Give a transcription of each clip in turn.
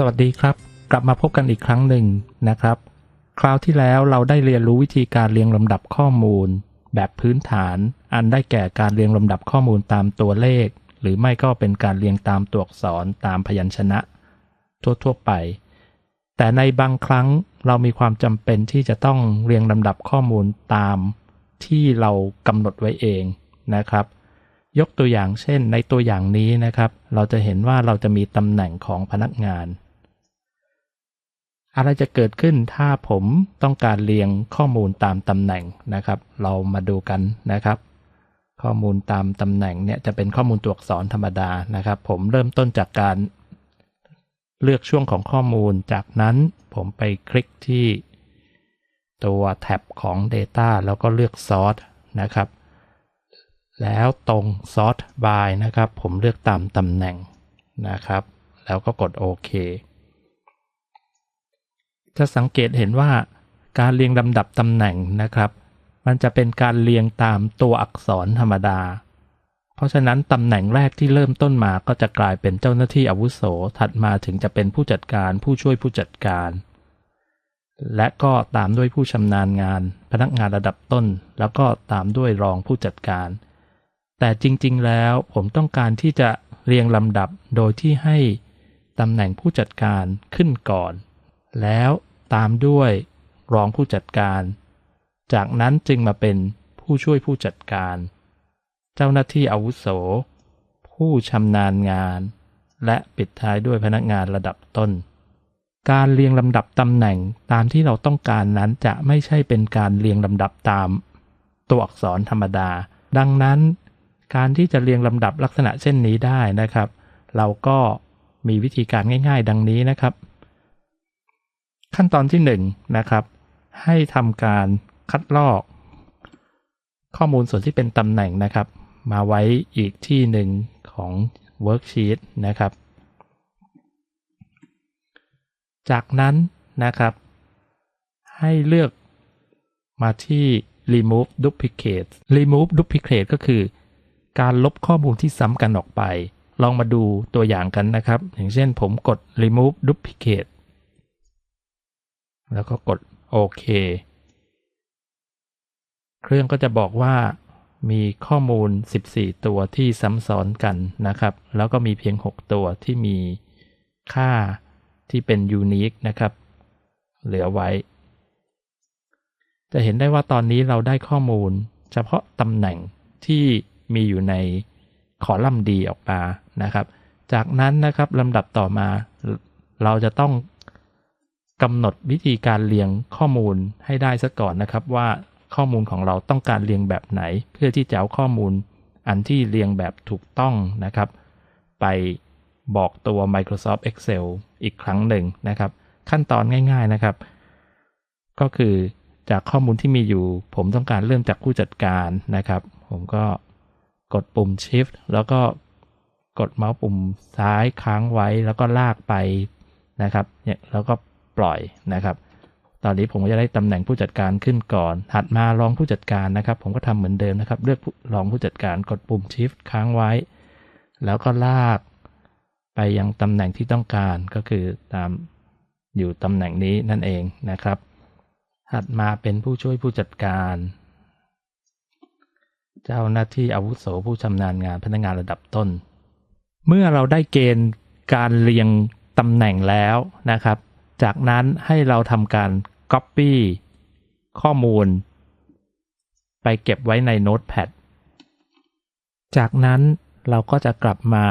สวัสดีครับ กลับมาพบกันอีกครั้งหนึ่งนะครับ คราวที่แล้วเราได้เรียนรู้วิธีการเรียงลำดับข้อมูล แบบพื้นฐาน อันได้แก่การเรียงลำดับข้อมูลตามตัวเลข หรือไม่ก็เป็นการเรียงตามตัวอักษรตามพยัญชนะ ทั่วๆไป แต่ในบางครั้งเรามีความจำเป็นที่จะต้องเรียงลำดับข้อมูลตามที่เรากำหนดไว้เองนะครับยกตัวอย่างเช่นในตัวอย่างนี้นะครับ เราจะเห็นว่าเราจะมีตำแหน่งของพนักงาน อะไรจะเกิดขึ้นถ้าผมต้องการเรียงข้อมูลตามตำแหน่งนะครับ เรามาดูกันนะครับ ข้อมูลตามตำแหน่งเนี่ยจะเป็นข้อมูลตัวอักษรธรรมดานะครับ ผมเริ่มต้นจากการ เลือกช่วงของข้อมูล จากนั้นผมไปคลิกที่ ตัวแท็บของ Data แล้วก็เลือก Sort นะครับ แล้วตรง Sort by นะครับ ผมเลือกตามตำแหน่งนะครับ แล้วก็กดโอเค จะสังเกตเห็นว่าการเรียงลำดับตำแหน่งนะครับ มันจะเป็นการเรียงตามตัวอักษรธรรมดา เพราะฉะนั้นตำแหน่งแรกที่เริ่มต้นมาก็จะกลายเป็นเจ้าหน้าที่อาวุโส ถัดมาถึงจะเป็นผู้จัดการผู้ช่วยผู้จัดการ และก็ตามด้วยผู้ชำนาญงาน พนักงานระดับต้น แล้วก็ตามด้วยรองผู้จัดการ แต่จริงๆแล้วผมต้องการที่จะเรียงลำดับโดยที่ให้ตำแหน่งผู้จัดการขึ้นก่อน แล้ว ตามด้วยรองผู้จัดการ จากนั้นจึงมาเป็นผู้ช่วยผู้จัดการ เจ้าหน้าที่อาวุโส ผู้ชำนาญงาน และปิดท้ายด้วยพนักงานระดับต้น การเรียงลำดับตำแหน่งตามที่เราต้องการนั้นจะไม่ใช่เป็นการเรียงลำดับตาม ตัวอักษรธรรมดา ดังนั้น การที่จะเรียงลำดับลักษณะเช่นนี้ได้นะครับ เราก็มีวิธีการง่าย ๆ ดังนี้นะครับ ขั้นตอนที่1นนะครับ ให้ทำการคัดลอก ข้อมูลส่วนที่เป็นตำแหน่งนะครับ มาไว้อีกที่หนึ่งของ Worksheet นะครับ จากนั้นนะครับ ให้เลือกมาที่ remove duplicate remove duplicate ก็คือ การลบข้อมูลที่ซ้ำกันออกไป ลองมาดูตัวอย่างกันนะครับ อย่างเช่นผมกด remove duplicate แล้วก็กดโอเคเครื่องก็จะบอกว่ามีข้อมูล 14 ตัวที่ซ้ำซ้อนกันนะครับ แล้วก็มีเพียง 6 ตัวที่มีค่าที่เป็น unique นะครับ เหลือไว้ จะเห็นได้ว่าตอนนี้เราได้ข้อมูล เฉพาะตำแหน่งที่มีอยู่ในคอลัมน์ดีออกมานะครับ จากนั้นนะครับลำดับต่อมา เราจะต้อง กำหนดวิธีการเรียงข้อมูลให้ได้ซะก่อนนะครับว่าข้อมูลของเราต้องการเรียงแบบไหน เพื่อที่จะเอาข้อมูลอันที่เรียงแบบถูกต้องนะครับ ไปบอกตัว Microsoft Excel อีกครั้งหนึ่งนะครับ ขั้นตอนง่าย ๆนะครับ ก็คือจากข้อมูลที่มีอยู่ ผมต้องการเริ่มจากผู้จัดการนะครับ ผมก็กดปุ่ม Shift แล้วก็กดเมาส์ปุ่มซ้ายค้างไว้แล้วก็ลากไปนะครับเนี่ยแล้วก็ ปล่อยนะครับ ตอนนี้ผมก็จะได้ตำแหน่งผู้จัดการขึ้นก่อน ถัดมารองผู้จัดการนะครับ ผมก็ทำเหมือนเดิมนะครับ เลือกรองผู้จัดการกดปุ่ม Shift ค้างไว้ แล้วก็ลากไปยังตำแหน่งที่ต้องการก็คือตามอยู่ตำแหน่งนี้นั่นเองนะครับ ถัดมาเป็นผู้ช่วยผู้จัดการ เจ้าหน้าที่อาวุโสผู้ชำนาญงานพนักงานระดับต้น เมื่อเราได้เกณฑ์การเรียงตำแหน่งแล้วนะครับ จากนั้นให้เราทำการ Copy ข้อมูล ไปเก็บไว้ใน Notepad จากนั้นเราก็จะกลับมา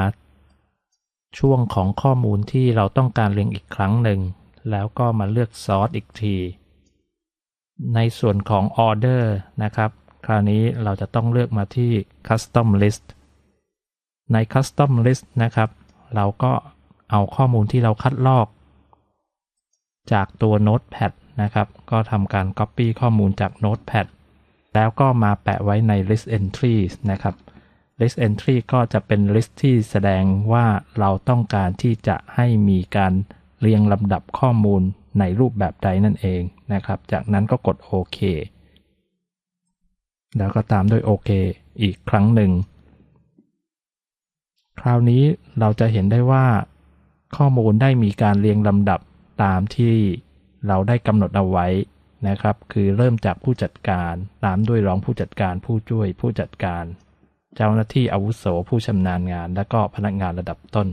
ช่วงของข้อมูลที่เราต้องการเรียงอีกครั้งหนึ่ง แล้วก็มาเลือก Sort อีกที ในส่วนของ Order นะครับ คราวนี้เราจะต้องเลือกมาที่ Custom List ใน Custom List นะครับ เราก็เอาข้อมูลที่เราคัดลอก จากตัว Notepad นะครับ ก็ทำการ Copy ข้อมูลจาก Notepad แล้วก็มาแปะไว้ใน List Entries นะครับ List Entry ก็จะเป็น list ที่แสดงว่าเราต้องการที่จะให้มีการเรียงลำดับข้อมูลในรูปแบบใดนั่นเองนะครับ จากนั้นก็กดโอเคแล้วก็ตามด้วยโอเคอีกครั้งหนึ่ง คราวนี้เราจะเห็นได้ว่า ข้อมูลได้มีการเรียงลำดับ ตามที่เราได้กำหนดเอาไว้นะครับ คือเริ่มจากผู้จัดการตามด้วยรองผู้จัดการผู้ช่วยผู้จัดการ เจ้าหน้าที่อาวุโสผู้ชำนาญงาน และก็พนักงานระดับต้น